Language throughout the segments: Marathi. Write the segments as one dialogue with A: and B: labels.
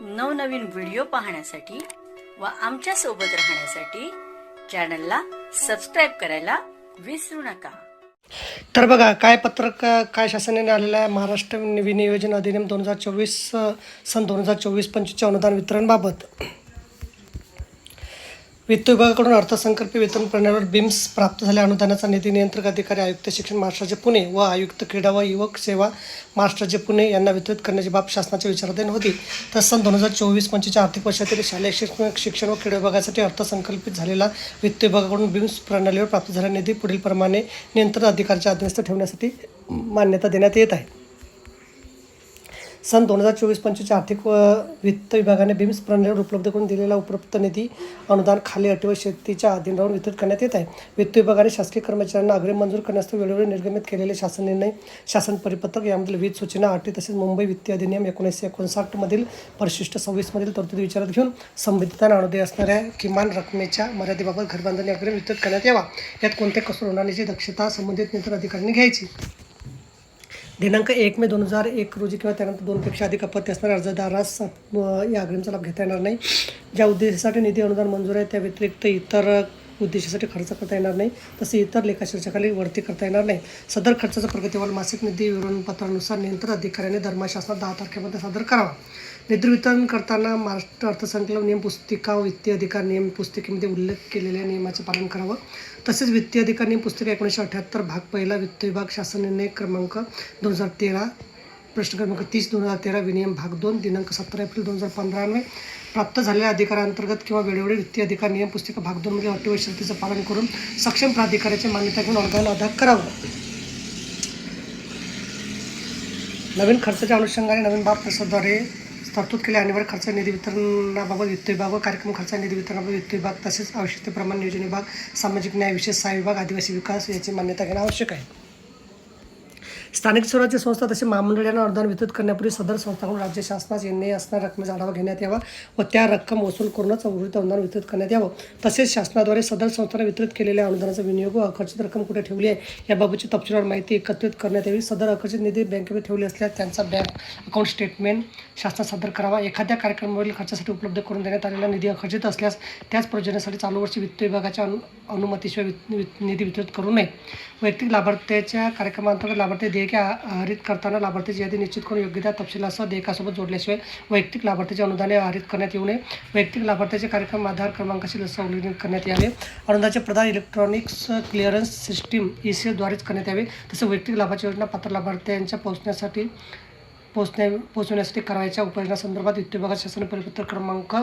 A: नवनवीन व्हिडिओ पाहण्यासाठी व आमच्यासोबत राहण्यासाठी चॅनलला सबस्क्राईब करायला विसरू नका.
B: तर बघा काय पत्रक काय शासनाने आलेलं आहे? महाराष्ट्र विनियोजन अधिनियम दोन हजार चोवीस सन दोन हजार चोवीस पंचवीसच्या अनुदान वितरणबाबत वित्त विभागाकडून अर्थसंकल्पीय वेतन प्रणालीवर बिम्स प्राप्त झाल्या. अनुदानाचा निधी नियंत्रक अधिकारी आयुक्त शिक्षण महाराष्ट्राचे पुणे व आयुक्त क्रीडा व युवक सेवा महाराष्ट्राचे पुणे यांना वितरित करण्याची बाब शासनाच्या विचाराधीन होती. तर सन दोन हजार चोवीस पंचवीसच्या आर्थिक वर्षातील शालेय शिक्षण शिक्षण व क्रीडा विभागासाठी अर्थसंकल्पित झालेला वित्त विभागाकडून बिम्स प्रणालीवर प्राप्त झालेला निधी पुढील प्रमाणे नियंत्रण अधिकाऱ्याच्या अधीनस्थ ठेवण्यासाठी मान्यता देण्यात येत आहे. सन दोन हजार चोवीस पंचवीसच्या आर्थिक व वित्त विभागाने बिम्स प्रणालीवर उपलब्ध करून दिलेला उपलब्ध निधी अनुदान खाली अटी व शेतीच्या अधीन राहून वितरित करण्यात येत आहे. वित्त विभागाने शासकीय कर्मचाऱ्यांना अग्रिम मंजूर करण्यास वेळोवेळी निर्गमित केलेले शासन निर्णय शासन परिपत्रक यामधील विविध सूचना अटी तसेच मुंबई वित्तीय अधिनियम एकोणीसशे एकोणसाठमधील परिशिष्ट सव्वीसमधील तरतुदी विचारात घेऊन संबंधितांना अनुदय असणाऱ्या किमान रकमेच्या मर्यादेबाबत घरबांधणी अग्रिम वितरित करण्यात यावा. यात कोणते कसूर होणार याची दक्षता संबंधित नियंत्रण अधिकाऱ्यांनी घ्यायची. दिनांक एक मे दोन हजार एक रोजी किंवा त्यानंतर दोनपेक्षा अधिक अपत्य असणाऱ्या अर्जदारास या अग्रिमचा लाभ घेता येणार नाही. ज्या उद्देशासाठी निधी अनुदान मंजूर आहे त्या व्यतिरिक्त इतर उद्देशासाठी खर्च करता येणार नाही. तसे इतर लेखाशीर्षकाखाली वरती करता येणार नाही. सदर खर्चाचा प्रगतीवर मासिक निधी विवरणपत्रानुसार नियंत्रण अधिकाऱ्याने धर्मशासनात दहा तारखेमध्ये सादर करावा. निधी वितरण करताना महाराष्ट्र अर्थसंकल्प नियम पुस्तिका व वित्तीय अधिकार नियम पुस्तिकेमध्ये उल्लेख केलेल्या नियमाचे पालन करावं. तसेच वित्तीय अधिकार नियम पुस्तिका एकोणीसशे अठ्ठ्याहत्तर भाग पहिला वित्त विभाग शासन निर्णय क्रमांक दोन हजार तेरा प्रश्न क्रमांक तीस दोन हजार तेरा विनियम भाग दोन दिनांक सतरा एप्रिल दोन हजार पंधरा प्राप्त झालेल्या अधिकारांतर्गत किंवा वेळोवेळी वित्तीय अधिकार नियम पुस्तिका भाग दोनमध्ये अटी व शर्तीचं पालन करून सक्षम प्राधिकाऱ्याची मान्यता घेऊन अर्जाला अदा करावं. नवीन खर्चाच्या अनुषंगाने नवीन बाब प्रसादाद्वारे तरतूद केले. अनिवार्य खर्च निधी वितरणाबाबत वित्त विभाग व कार्यक्रम खर्च निधी वितरणाबाबत वित्त विभाग तसेच आवश्यकतेप्रमाणे नियोजन विभाग सामाजिक न्याय विशेष सहाय्य विभाग आदिवासी विकास याची मान्यता घेणं आवश्यक आहे. स्थानिक स्वराज्य संस्था तसे महामंडळ यांना अनुदान वितरित करण्यापूर्वी सदर संस्थांकडून राज्य शासनास एनए असणाऱ्या रकमेचा आढावा घेण्यात यावा व त्या रक्कम वसूल करूनच उर्वरित अनुदान वितरित करण्यात यावं. तसेच शासनाद्वारे सदर संस्थांना वितरित केलेल्या अनुदानाचा विनियोग व अखर्चित रक्कम कुठे ठेवली आहे याबाबतची तपशीलवार माहिती एकत्रित करण्यात यावी. सदर अखर्चित निधी बँकेमध्ये ठेवले असल्यास त्यांचा बँक अकाउंट स्टेटमेंट शासनात सादर करावा. एखाद्या कार्यक्रमावरील खर्चासाठी उपलब्ध करून देण्यात आलेला निधी अखर्चित असल्यास त्याच प्रयोजनासाठी चालू वर्षी वित्त विभागाच्या अनु अनुमतीशिवाय निधी वितरित करू नये. वैयक्तिक लाभार्थ्याच्या कार्यक्रमांतर्गत लाभार्थी देयके आहरित करताना लाभार्थीची यादी निश्चित करून योग्यता तपशिलासह देयकासोबत जोडल्याशिवाय वैयक्तिक लाभार्थीचे अनुदाने आहरित करण्यात येऊ नये. वैयक्तिक लाभार्थ्याचे कार्यक्रम आधार क्रमांकाशी संलग्नित करण्यात यावे. अनुदानाचे प्रदान electronics clearance system E C द्वारेच करण्यात यावे. तसेच वैयक्तिक लाभाची योजना पात्र लाभार्थ्यांच्या पोहोचण्यासाठी पोचण्या पोहोचवण्यासाठी करायच्या उपाययोजनासंदर्भात वित्त विभागात शासन परिपत्र क्रमांक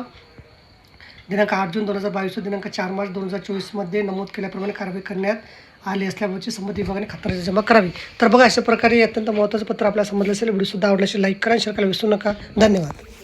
B: दिनांक आठ जून दोन हजार बावीस दिनांक चार मार्च दोन हजार चोवीसमध्ये नमूद केल्याप्रमाणे कारवाई करण्यात आली असल्याबाबतची संबंधित विभागाने खात्री जमा करावी. तर बघा अशा प्रकारे अत्यंत महत्त्वाचं पत्र आपल्याला समजलं असेल. व्हिडिओ सुद्धा आवडल्याशी लाईक करा आणि शेअर करायला विसरू नका. धन्यवाद.